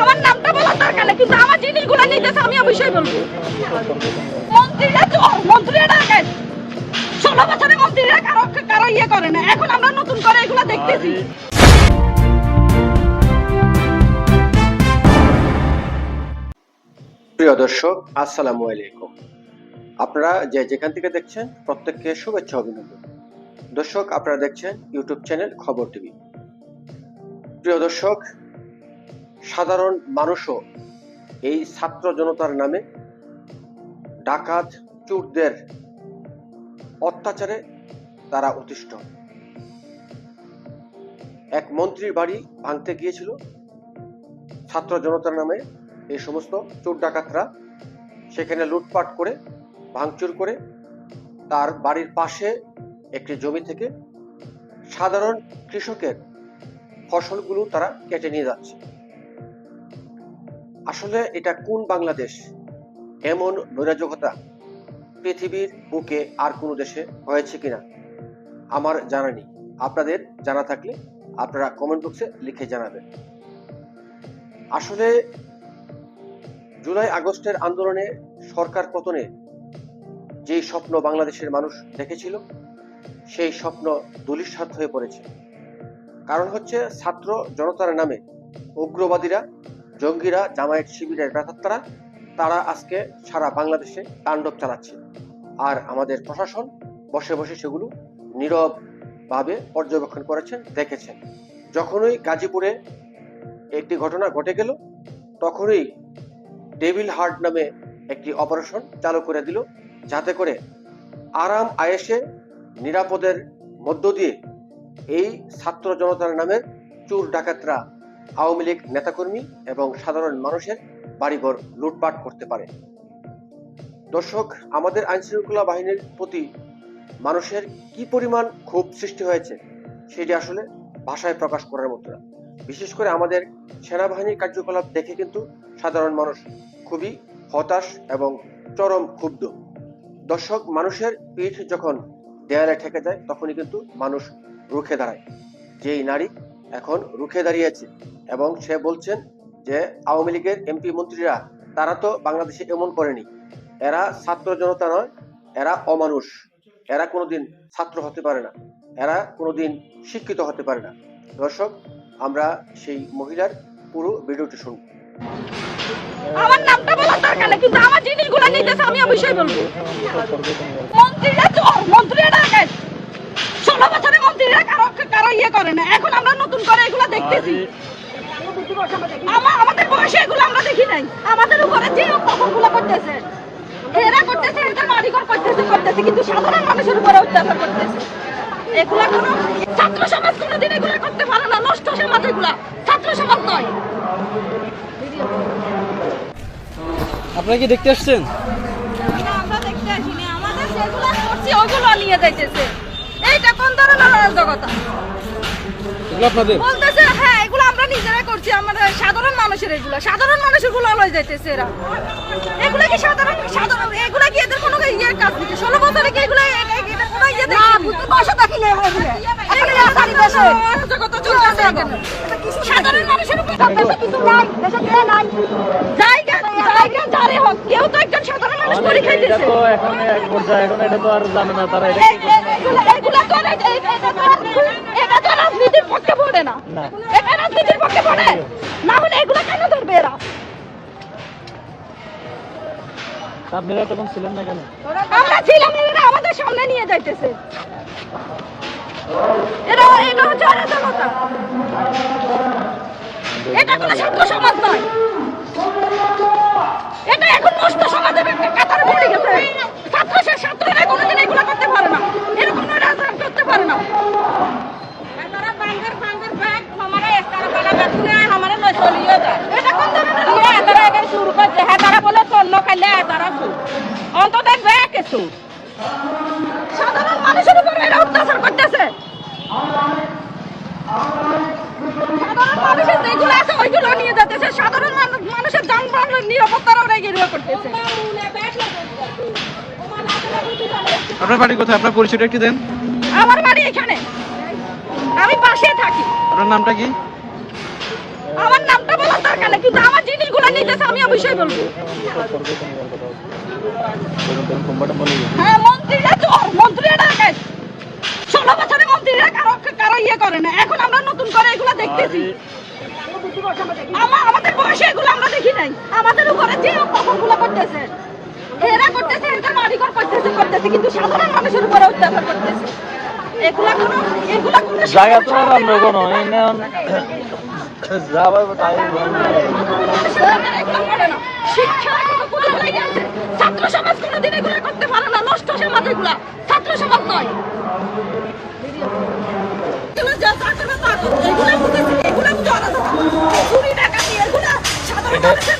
আমার নামটা বলার দরকার নেই, কিন্তু আমার জিনিসগুলো আমি অবশ্যই বলব। ষোলো বছরে মন্ত্রীরা কারও কারও ইয়ে করে না, এখন আমরা নতুন করে এগুলো দেখতেছি। প্রিয় দর্শক, আসসালামু আলাইকুম। আপনারা যে যেখান থেকে দেখছেন, প্রত্যেককে শুভেচ্ছা অভিনন্দন। দর্শক, আপনারা দেখছেন ইউটিউব চ্যানেল খবর টিভি। প্রিয় দর্শক সাধারণ মানুষও এই ছাত্র জনতার নামে ডাকাত চুরদের অত্যাচারে তারা অতিষ্ঠ। এক মন্ত্রীর বাড়ি ভাঙতে গিয়েছিল। ছাত্র জনতার নামে এই সমস্ত চোর ডাকাতরা সেখানে লুটপাট করে, ভাঙচুর করে তার বাড়ির পাশে একটি জমি থেকে সাধারণ কৃষকের ফসলগুলো তারা কেটে নিয়ে যাচ্ছে। আসলে এটা কোন বাংলাদেশ? এমন নৈরাজকতা পৃথিবীর বুকে আর কোনো দেশে হয়েছে কিনা? আমার জানা নেই। আপনাদের জানা থাকলে আপনারা কমেন্ট বক্সে লিখে জানাবেন। আসলে জুলাই আগস্টের আন্দোলনে সরকার পতনে যে স্বপ্ন বাংলাদেশের মানুষ দেখেছিল, সেই স্বপ্ন দুলিশাত হয়ে পড়েছে। কারণ হচ্ছে ছাত্র জনতার নামে উগ্রবাদীরা জঙ্গিরা, জামায়াত শিবিরের ডাকাতরা তারা আজকে সারা বাংলাদেশে তাণ্ডব চালাচ্ছে। আর আমাদের প্রশাসন বসে বসে সেগুলো নীরবভাবে পর্যবেক্ষণ করেছেন, দেখেছেন। যখনই গাজীপুরে একটি ঘটনা ঘটে গেল, তখনই ডেভিল হার্ট নামে একটি অপারেশন চালু করে দিল, যাতে করে আরাম আয়েসে নিরাপদের মধ্য দিয়ে এই ছাত্র জনতার নামের চুর ডাকাতরা আওয়ামী লীগ নেতাকর্মী এবং সাধারণ মানুষের বাড়িঘর লুটপাট করতে পারে। দর্শক, আমাদের আইন শৃঙ্খলা বাহিনীর প্রতি মানুষের কি পরিমাণ ক্ষোভ সৃষ্টি হয়েছে, সেটি আসলে ভাষায় প্রকাশ করার মতো না। বিশেষ করে আমাদের সেনাবাহিনীর কার্যকলাপ দেখে কিন্তু সাধারণ মানুষ খুবই হতাশ এবং চরম ক্ষুব্ধ। দর্শক, মানুষের পিঠ যখন দেয়ালে ঠেকে যায়, তখনই কিন্তু মানুষ রুখে দাঁড়ায়। যেই নারী এখন রুখে দাঁড়িয়েছে এবং সে বলছেন যে আওয়ামী লীগের এমপি মন্ত্রীরা, তারা তো বাংলাদেশে এমন করেনি। এরা ছাত্র জনতা নয়, এরা অমানুষ। এরা কোনোদিন ছাত্র হতে পারে না। এরা কোনোদিন শিক্ষিত হতে পারে না। দর্শক, আমরা সেই মহিলার পুরো ভিডিওটি শুনব। আমার নামটা বলার দরকার নেই, কিন্তু আমার জিনিসগুলো নিতেছে আমি অবশ্যই বলব। মন্ত্রীরা তো মন্ত্রীরা ষোলো বছরে মন্ত্রীরা কারও কারও ইয়ে করে না। এখন আমরা নতুন করে এগুলো দেখতেছি। আমাদের বয়সে এগুলো আমরা দেখি নাই। আমাদের উপরে যে করতেছে এরা করতেছে এটা বাড়িঘর করতেছে করতেছে কিন্তু সাধারণ মানুষের উপরে অত্যাচার করতেছে। এগুলা কোনো ছাত্র সমাজ কোনোদিন এগুলো করতে পারে না। নষ্ট সমাজ এগুলা। ছাত্র সমাজ নয়। আপনারা কি দেখতে আসছেন? আমরা দেখতে আসিনি। আমাদের যেগুলো করছি ওগুলো নিয়ে যাইতেছে। এইটা কোন ধরনের অরাজকতা বলতেছে হ্যাঁ এগুলো আমরা নিজেরা করছি আমাদের সাধারণ মানুষের এগুলো। সাধারণ মানুষেরগুলো লয়ে যাইতেছে এরা। এগুলো কি সাধারণ? সাধারণ এগুলো কি এদের কোনো ইয়ের কাজ নাকি? ষোলো বছরে কি এগুলো কোনো ইয়ে দেখি না বুঝতে বসে দেখি না এগুলো এগুলো অরাজকতা চলতেছে এখানে। সাধারণ মানুষের উপর সরকারের কিছু নাই দেশে কে নাই। জায়গা জায়গা যারে হোক কেউ তো একজন সাধারণ মানুষ পরীক্ষা এটা তো এখন এক পর্যায়ে এখন এটা তো আর জানে না তারা এটা এই- এই- এগুলো- এগুলো তো না- এই- এটা তো- রাজনীতির পক্ষে পড়ে না। না। এটা রাজনীতির পক্ষে পড়ে? না হলে এগুলো কেন ধরবে এরা? আপনারা তখন ছিলেন না কেন? আমরা ছিলাম আমাদের সামনে নিয়ে যাইতেছে। এটা এটা হচ্ছে আলাদা কথা। এটা কোনো ছাত্র সমাজ নয়। এটা এখন নষ্ট সমাজের একটা কাতারে পড়ে গেছে। ছাত্র সে ছাত্ররা কোনোদিন এগুলো করতে পারে না। এরকম রাজনীতি করতে পারে না। অন্তত দেখবে কিছু সাধারণ মানুষের উপর অত্যাচার মানুষের যেগুলো আছে ওইগুলো নিয়ে যাচ্ছে। সাধারণ মানুষের যানবাহনের নিরাপত্তার ওরা এগিয়ে করতেছে। আপনার বাড়ি কোথায়? আপনার পরিচয়টা একটু দেন। আমার বাড়ি এখানে। আমি পাশে থাকি। আপনার নামটা কি? আমার নামটা বলার দরকার কেন কিন্তু আমার জিনিসগুলো নিতেছে আমি অবশ্যই বলব। হ্যাঁ মন্ত্রীরা চোর মন্ত্রীরা ষোলো বছরে মন্ত্রীরা কারও কারও ইয়ে করে না। এখন আমরা নতুন করে এগুলো দেখতেছি। আমাদের বয়সে এগুলো আমরা দেখি নাই। আমাদের উপরে যে অত্যাচারগুলো করতেছে এরা করতেছে এদের মালিকর করতেছে করতেছে কিন্তু সাধারণ মানুষের উপরে অত্যাচার করতেছে। এগুলা কোনো এগুলা কোনো জায়গা তো আর আমরা কোনো যাবার তাই bit.